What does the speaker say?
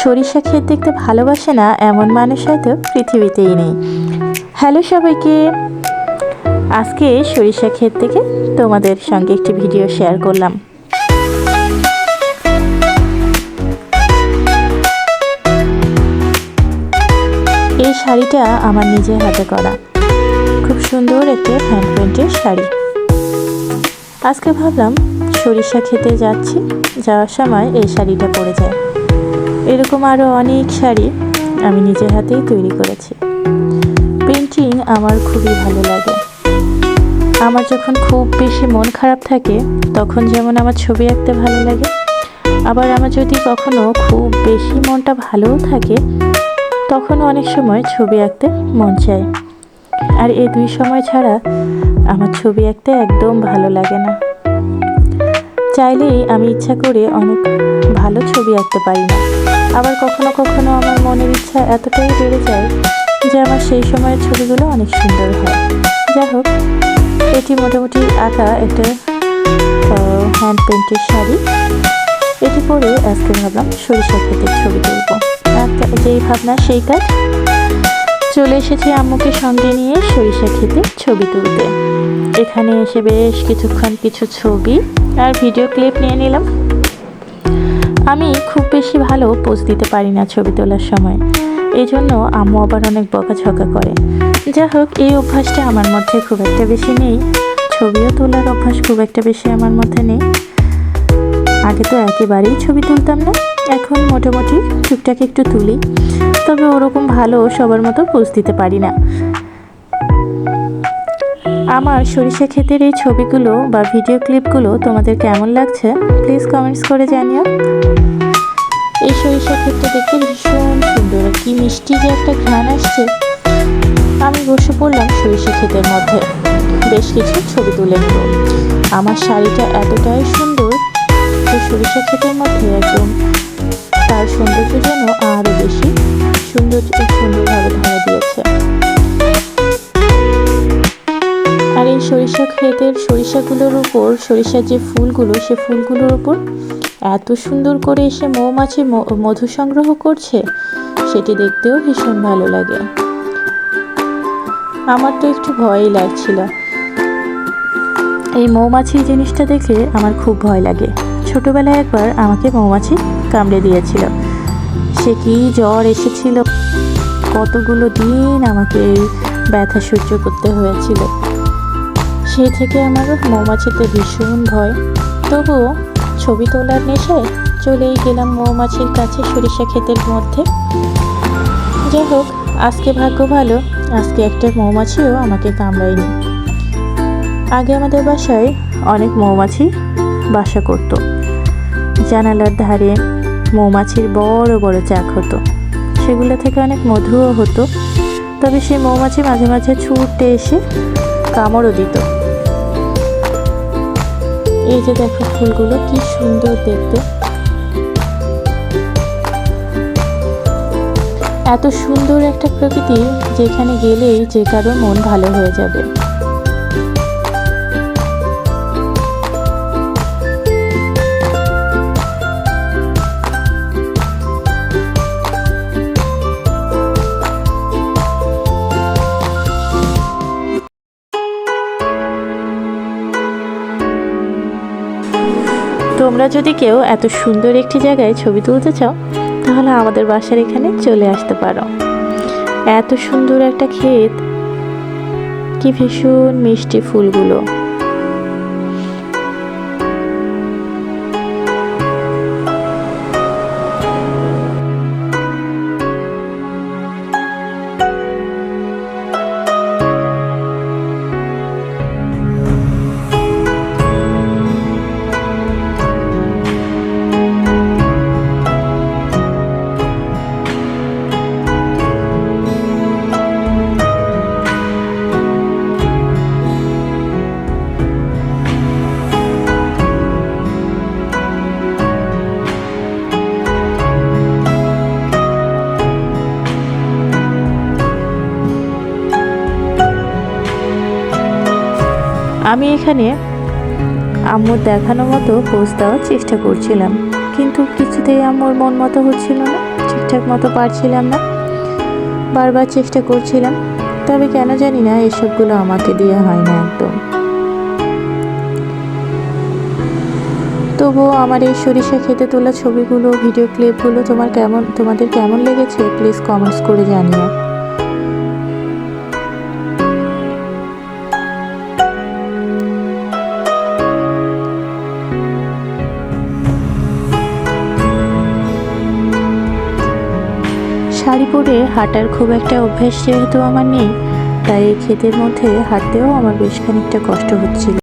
সরিষা ক্ষেত দেখতে ভালোবাসে না এমন মানুষ হয়তো পৃথিবীতেই নেই। হ্যালো সবাইকে, আজকে সরিষা ক্ষেত থেকে তোমাদের সঙ্গে একটি ভিডিও শেয়ার করলাম। এই শাড়িটা আমার নিজের হাতে করা। খুব সুন্দর একটি হ্যান্ড প্রিন্টের শাড়ি। আজকে ভাবলাম সরিষা খেতে যাচ্ছি, যাওয়ার সময় এই শাড়িটা পরে যায় এরকম আরও অনেক শাড়ি আমি নিজের হাতেই তৈরি করেছি। পেন্টিং আমার খুবই ভালো লাগে। আমার যখন খুব বেশি মন খারাপ থাকে, তখন যেমন আমার ছবি আঁকতে ভালো লাগে। আবার আমার যদি কখনো খুব বেশি মনটা ভালোও থাকে তখন অনেক সময় ছবি আঁকতে মন চায়। আর এই দুই সময় ছাড়া আমার ছবি আঁকতে একদম ভালো লাগে না। চাইলেই আমি ইচ্ছা করে অনেক ভালো ছবি আঁকতে পারি না। আবার কখনো কখনো আমার মনের ইচ্ছা এতটাই বেড়ে যায় যে আমার সেই সময়ের ছবিগুলো অনেক সুন্দর হয়। যাই হোক, এটি মোটামুটি আঁকা একটা হ্যান্ড পেন্টের শাড়ি। এটি পরে আজকে ভাবলাম সরিষা ক্ষেতের ছবি তুলব। যেই ভাবনা, সেই কাজ। চলে এসেছি আম্মুকে সঙ্গে নিয়ে সরিষা খেতে ছবি তুলতে। এখানে এসে বেশ কিছুক্ষণ কিছু ছবি আর ভিডিও ক্লিপ নিয়ে নিলাম। আমি খুব বেশি ভালো পোজ দিতে পারি না ছবি তোলার সময়। এই জন্য আম্মু আবার অনেক বকাঝকা করে। যা হোক, এই অভ্যাসটা আমার মধ্যে খুব একটা বেশি নেই। ছবিও তোলার অভ্যাস খুব একটা বেশি আমার মধ্যে নেই। আগে তো একেবারেই ছবি তুলতাম না, এখন মোটামুটি টুকটাক একটু তুলি। তবে ওরকম ভালো সবার মতো পোজ দিতে পারি না। আমার সরিষা ক্ষেতের এই ছবিগুলো বা ভিডিও ক্লিপগুলো তোমাদের কেমন লাগছে প্লিজ কমেন্টস করে জানিও। এই সরিষা ক্ষেতটা দেখতে ভীষণ সুন্দর। কি মিষ্টি যে একটা ঘ্রাণ আসছে। আমি বসে পড়লাম সরিষা ক্ষেতের মধ্যে। বেশ কিছু ছবি তুলে নেব। আমার শাড়িটা এতটাই সুন্দর যে সরিষা ক্ষেতের মধ্যে একদম তার সৌন্দর্য যেন আরও বেশি সুন্দর সুন্দরভাবে ধরা দিয়েছে। আর এই সরিষা ক্ষেতের সরিষাগুলোর উপর, সরিষার যে ফুলগুলো, সে ফুলগুলোর উপর এত সুন্দর করে এসে মৌমাছি মধু সংগ্রহ করছে, সেটি দেখতেও ভীষণ ভালো লাগে। আমার তো একটু ভয়ই লাগছিল। এই মৌমাছির জিনিসটা দেখে আমার খুব ভয় লাগে। ছোটবেলায় একবার আমাকে মৌমাছি কামড়ে দিয়েছিল। সে কি জ্বর এসেছিল? কতগুলো দিন আমাকে ব্যথা সহ্য করতে হয়েছিল। সেই থেকে আমার মৌমাছিতে ভীষণ ভয়। তবুও ছবি তোলার নেশায় চলেই গেলাম মৌমাছির কাছে সরিষা ক্ষেতের মধ্যে। যাই হোক আজকে ভাগ্য ভালো, আজকে একটা মৌমাছিও আমাকে কামড়ায়নি। আগে আমাদের বাসায় অনেক মৌমাছি বাসা করত। জানালার ধারে মৌমাছির বড় বড় চাক হতো। সেগুলো থেকে অনেক মধুও হতো। তবে সেই মৌমাছি মাঝে মাঝে ছুটে এসে কামড়ও দিত। এই যে দেখো ফুলগুলো, কি সুন্দর দেখতে। এত সুন্দর একটা প্রকৃতি যেখানে গেলেই যে কারও মন ভালো হয়ে যাবে। তোমরা যদি কেউ এত সুন্দর একটি জায়গায় ছবি তুলতে চাও, তাহলে আমাদের বাসার এখানে চলে আসতে পারো। এত সুন্দর একটা ক্ষেত, কি ভীষণ মিষ্টি ফুলগুলো। আমি এখানে আম্মুর দেখানো মতো পোজ দেওয়ার চেষ্টা করছিলাম। কিন্তু কিছুতেই আম্মুর মন মতো হচ্ছিল না, ঠিকঠাক মতো পারছিলাম না। বারবার চেষ্টা করছিলাম, তবে কেন জানি না এসবগুলো আমাকে দিয়ে হয় না একদম। তবুও আমার এই সরিষা খেতে তোলা ছবিগুলো, ভিডিও ক্লিপগুলো তোমার কেমন, তোমাদের কেমন লেগেছে প্লিজ কমেন্টস করে জানিও। শাড়ি পরে হাঁটার খুব একটা অভ্যেস যেহেতু আমার নেই, তাই ক্ষেতের মধ্যে হাঁটতেও আমার বেশ খানিকটা কষ্ট হচ্ছিল।